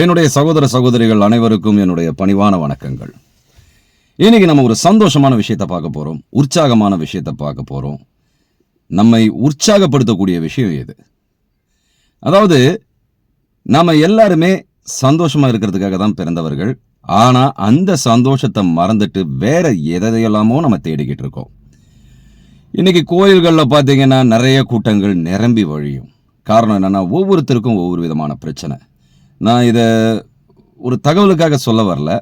என்னுடைய சகோதர சகோதரிகள் அனைவருக்கும் என்னுடைய பணிவான வணக்கங்கள். இன்னைக்கு நம்ம ஒரு சந்தோஷமான விஷயத்தை பார்க்க போகிறோம் உற்சாகமான விஷயத்தை பார்க்க போகிறோம் நம்மை உற்சாகப்படுத்தக்கூடிய விஷயம் எது? அதாவது நாம் எல்லாருமே சந்தோஷமாக இருக்கிறதுக்காக தான் பிறந்தவர்கள். ஆனால் அந்த சந்தோஷத்தை மறந்துட்டு வேற எதையெல்லாமோ நம்ம தேடிக்கிட்டு இருக்கோம். இன்னைக்கு கோயில்களில் பார்த்தீங்கன்னா நிறைய கூட்டங்கள் நிரம்பி வழியும். காரணம் என்னென்னா ஒவ்வொருத்தருக்கும் ஒவ்வொரு விதமான பிரச்சனை. நான் இதை ஒரு தகவலுக்காக சொல்ல வரல.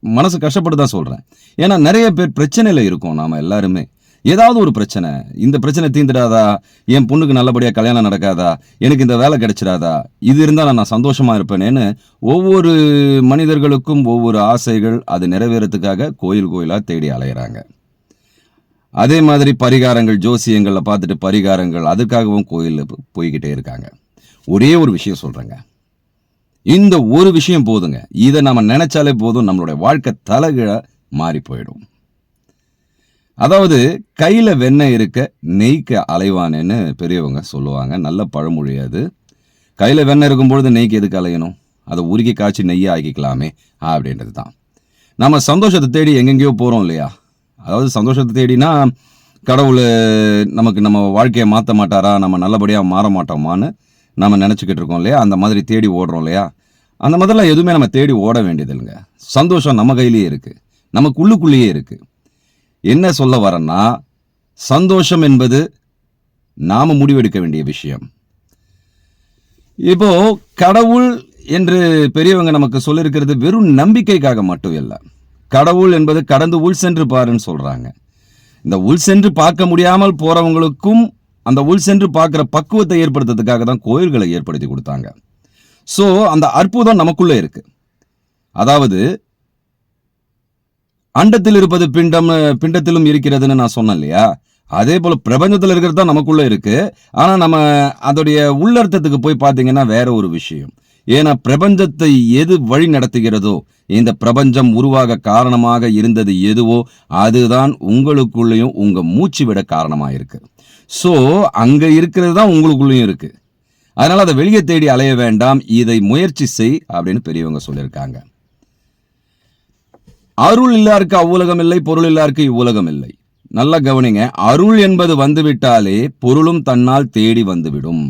மனசு கஷ்டப்பட்டு தான் சொல்கிறேன் ஏன்னா நிறைய பேர் பிரச்சனையில் இருக்கோம் நாம் எல்லாருமே. ஏதாவது ஒரு பிரச்சனை. இந்த பிரச்சனை தீந்துடாதா என் பொண்ணுக்கு நல்லபடியாக கல்யாணம் நடக்காதா? எனக்கு இந்த வேலை கிடைச்சிடாதா? இது இருந்தால் நான் சந்தோஷமாக இருப்பேனேன்னு ஒவ்வொரு மனிதர்களுக்கும் ஒவ்வொரு ஆசைகள் அது நிறைவேறத்துக்காக கோயில் கோயிலாக தேடி அலையிறாங்க. அதே மாதிரி பரிகாரங்கள் ஜோசியங்களில் பார்த்துட்டு பரிகாரங்கள் அதுக்காகவும் கோயிலில் போய்கிட்டே இருக்காங்க. ஒரே ஒரு விஷயம் சொல்கிறேங்க இந்த ஒரு விஷயம் போதுங்க. இதை நம்ம நினைச்சாலே போதும் நம்மளுடைய வாழ்க்கை தலைகீழ மாறி போயிடும். அதாவது கையில் வெண்ணெய் இருக்க நெய்க்க அலைவானேன்னு பெரியவங்க சொல்லுவாங்க. நல்ல பழமொழி அது. கையில் வெண்ணெய் இருக்கும்பொழுது நெய்க்கு எதுக்கு அலையணும்? அதை உருக்கி காய்ச்சி நெய்யை ஆக்கிக்கலாமே அப்படின்றது தான். நம்ம சந்தோஷத்தை தேடி எங்கெங்கேயோ போகிறோம் இல்லையா? அதாவது சந்தோஷத்தை தேடினா கடவுள் நமக்கு நம்ம வாழ்க்கையை மாற்ற மாட்டாரா? நம்ம நல்லபடியாக மாற மாட்டோமான்னு நம்ம நினச்சிக்கிட்டு இருக்கோம் இல்லையா? அந்த மாதிரி தேடி ஓடுறோம் இல்லையா? அந்த மாதிரிலாம் எதுவுமே நம்ம தேடி ஓட வேண்டியது இல்லைங்க. சந்தோஷம் நம்ம கையிலேயே இருக்குது நமக்குள்ளுக்குள்ளேயே இருக்குது என்ன சொல்ல வரேன்னா சந்தோஷம் என்பது நாம் முடிவெடுக்க வேண்டிய விஷயம். இப்போ கடவுள் என்று பெரியவங்க நமக்கு சொல்லியிருக்கிறது வெறும் நம்பிக்கைக்காக மட்டும் இல்லை. கடவுள் என்பது கடந்து உள் சென்று பாருன்னு சொல்கிறாங்க இந்த உள் சென்று பார்க்க முடியாமல் போகிறவங்களுக்கும் அந்த உள் சென்று பார்க்குற பக்குவத்தை ஏற்படுத்துறதுக்காக தான் கோயில்களை ஏற்படுத்தி கொடுத்தாங்க. ஸோ அந்த அற்புதம் நமக்குள்ளே இருக்கு. அதாவது அண்டத்தில் இருப்பது பிண்டம் பிண்டத்திலும் இருக்கிறதுன்னு நான் சொன்னேன் இல்லையா? அதே போல் பிரபஞ்சத்தில் இருக்கிறது தான் நமக்குள்ளே இருக்குது ஆனால் நம்ம அதோடைய உள்ளர்த்தத்துக்கு போய் பார்த்தீங்கன்னா வேற ஒரு விஷயம். ஏன்னா பிரபஞ்சத்தை எது வழி நடத்துகிறதோ இந்த பிரபஞ்சம் உருவாக காரணமாக இருந்தது எதுவோ அதுதான் உங்களுக்குள்ளேயும் உங்க மூச்சு விட காரணமாக இருக்கு ஸோ அங்க இருக்கிறது தான் உங்களுக்குள்ளேயும் இருக்கு. அதனால அதை வெளியே தேடி அலைய வேண்டாம் இதை முயற்சி செய் அப்படின்னு பெரியவங்க சொல்லியிருக்காங்க. அருள் இல்லாருக்கு அவ்வுலகம் இல்லை பொருள் இல்லாருக்கு இவ்வுலகம் இல்லை. நல்லா கவனிங்க அருள் என்பது வந்துவிட்டாலே பொருளும் தன்னால் தேடி வந்துவிடும்.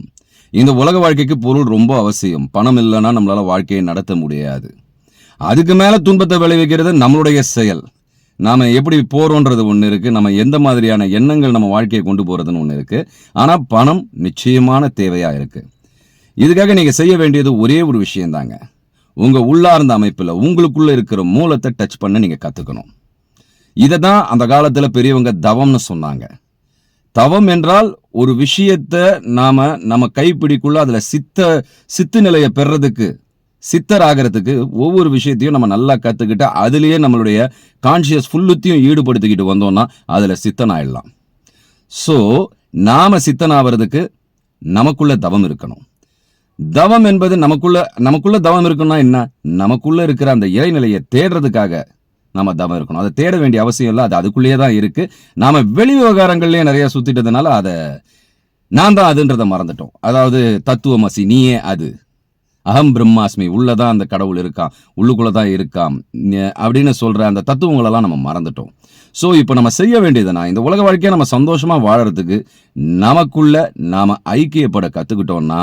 இந்த உலக வாழ்க்கைக்கு பொருள் ரொம்ப அவசியம். பணம் இல்லைன்னா நம்மளால் வாழ்க்கையை நடத்த முடியாது. அதுக்கு மேலே துன்பத்தை விளைவிக்கிறது நம்மளுடைய செயல். நாம் எப்படி போகிறோன்றது ஒன்று இருக்குது நம்ம எந்த மாதிரியான எண்ணங்கள் நம்ம வாழ்க்கையை கொண்டு போகிறதுன்னு ஒன்று இருக்குது ஆனால் பணம் நிச்சயமான தேவையாக இருக்குது இதுக்காக நீங்கள் செய்ய வேண்டியது ஒரே ஒரு விஷயந்தாங்க. உங்கள் உள்ளார்ந்த அமைப்பில் உங்களுக்குள்ளே இருக்கிற மூலத்தை டச் பண்ண நீங்கள் கற்றுக்கணும் இதை தான் அந்த காலத்தில் பெரியவங்க தவம்னு சொன்னாங்க. தவம் என்றால் ஒரு விஷயத்தை நாம நம்ம கைப்பிடிக்குள்ள அதுல சித்த சித்து நிலையை பெறதுக்கு சித்தர் ஆகிறதுக்கு ஒவ்வொரு விஷயத்தையும் நம்ம நல்லா கற்றுக்கிட்டு அதுலேயே நம்மளுடைய கான்ஷியஸ் ஃபுல்லுத்தையும் ஈடுபடுத்திக்கிட்டு வந்தோம்னா அதில் சித்தன் ஆயிடலாம் ஸோ நாம் சித்தன் ஆகிறதுக்கு நமக்குள்ள தவம் இருக்கணும். தவம் என்பது நமக்குள்ள நமக்குள்ள தவம் இருக்குன்னா என்ன? நமக்குள்ள இருக்கிற அந்த இறைநிலையை தேடுறதுக்காக நம்ம தவம் இருக்கணும். அதை தேட வேண்டிய அவசியம் இல்லை. அது அதுக்குள்ளேயே தான் இருக்கு. நாம வெளி விவகாரங்கள்லேயே நிறைய சுத்திட்டதுனால அதை நான் தான் அதுன்றதை மறந்துட்டோம். அதாவது தத்துவமசி நீயே அது. அகம் பிரம்மாஸ்மி உள்ளதான் அந்த கடவுள் இருக்கான். உள்ளுக்குள்ள தான் இருக்கான். அப்படின்னு சொல்ற அந்த தத்துவங்களெல்லாம் நம்ம மறந்துட்டோம். ஸோ இப்போ நம்ம செய்ய வேண்டியதுனா இந்த உலக வாழ்க்கையை நம்ம சந்தோஷமா வாழறதுக்கு நமக்குள்ள நாம ஐக்கியப்பட கத்துக்கிட்டோம்னா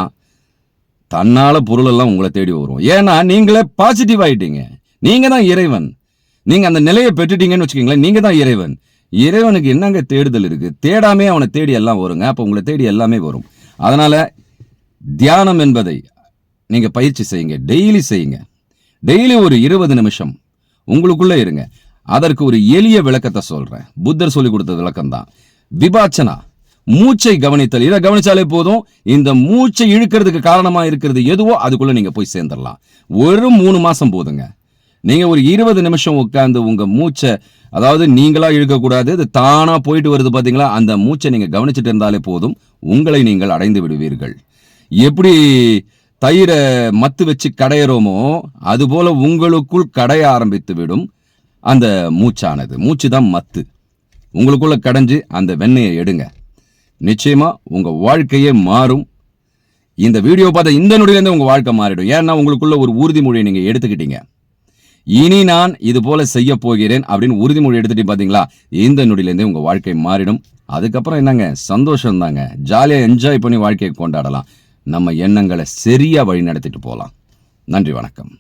தன்னால பொருளெல்லாம் உங்களை தேடி வரும். ஏன்னா நீங்களே பாசிட்டிவ் ஆயிட்டீங்க. நீங்க தான் இறைவன். நீங்க அந்த நிலையை பெற்றுட்டீங்கன்னு வச்சுக்கீங்களேன் நீங்க தான் இறைவன். இறைவனுக்கு என்னங்க தேடுதல் இருக்கு? தேடாமே அவனை தேடி எல்லாம் வருங்க. அப்போ உங்களை தேடி எல்லாமே வரும். அதனால தியானம் என்பதை நீங்க பயிற்சி செய்யுங்க. டெய்லி செய்யுங்க. டெய்லி ஒரு இருபது நிமிஷம் உங்களுக்குள்ள இருங்க. அதற்கு ஒரு எளிய விளக்கத்தை சொல்றேன். புத்தர் சொல்லி கொடுத்த விளக்கம் தான். விபாச்சனா மூச்சை கவனித்தல். இதை கவனிச்சாலே போதும். இந்த மூச்சை இழுக்கிறதுக்கு காரணமா இருக்கிறது எதுவோ அதுக்குள்ள நீங்க போய் சேர்ந்துடலாம். ஒரு மூணு மாசம் போதுங்க. நீங்க ஒரு இருபது நிமிஷம் உட்காந்து உங்க மூச்சை அதாவது நீங்களா இழுக்கக்கூடாது அது தானா போயிட்டு வருது பாத்தீங்களா? அந்த மூச்சை நீங்க கவனிச்சுட்டு இருந்தாலே போதும். உங்களை நீங்கள் அடைந்து விடுவீர்கள். எப்படி தயிரை மத்து வச்சு கடையிறோமோ அதுபோல உங்களுக்குள் கடைய ஆரம்பித்து விடும் அந்த மூச்சானது. மூச்சு தான் மத்து. உங்களுக்குள்ள கடைஞ்சு அந்த வெண்ணெயை எடுங்க. நிச்சயமா உங்க வாழ்க்கையே மாறும். இந்த வீடியோ பார்த்த இந்த நொடியிலேருந்து உங்க வாழ்க்கை மாறிடும். ஏன்னா உங்களுக்குள்ள ஒரு உறுதிமொழியை நீங்க எடுத்துக்கிட்டீங்க. இனி நான் இது போல செய்ய போகிறேன் அப்படின்னு உறுதிமொழி எடுத்துட்டு பாத்தீங்களா? இந்த நொடியிலேருந்தே உங்க வாழ்க்கை மாறிடும். அதுக்கப்புறம் என்னங்க? சந்தோஷம் தாங்க ஜாலியா என்ஜாய் பண்ணி வாழ்க்கையை கொண்டாடலாம். நம்ம எண்ணங்களை சரியா வழி நடத்திட்டு போகலாம். நன்றி வணக்கம்.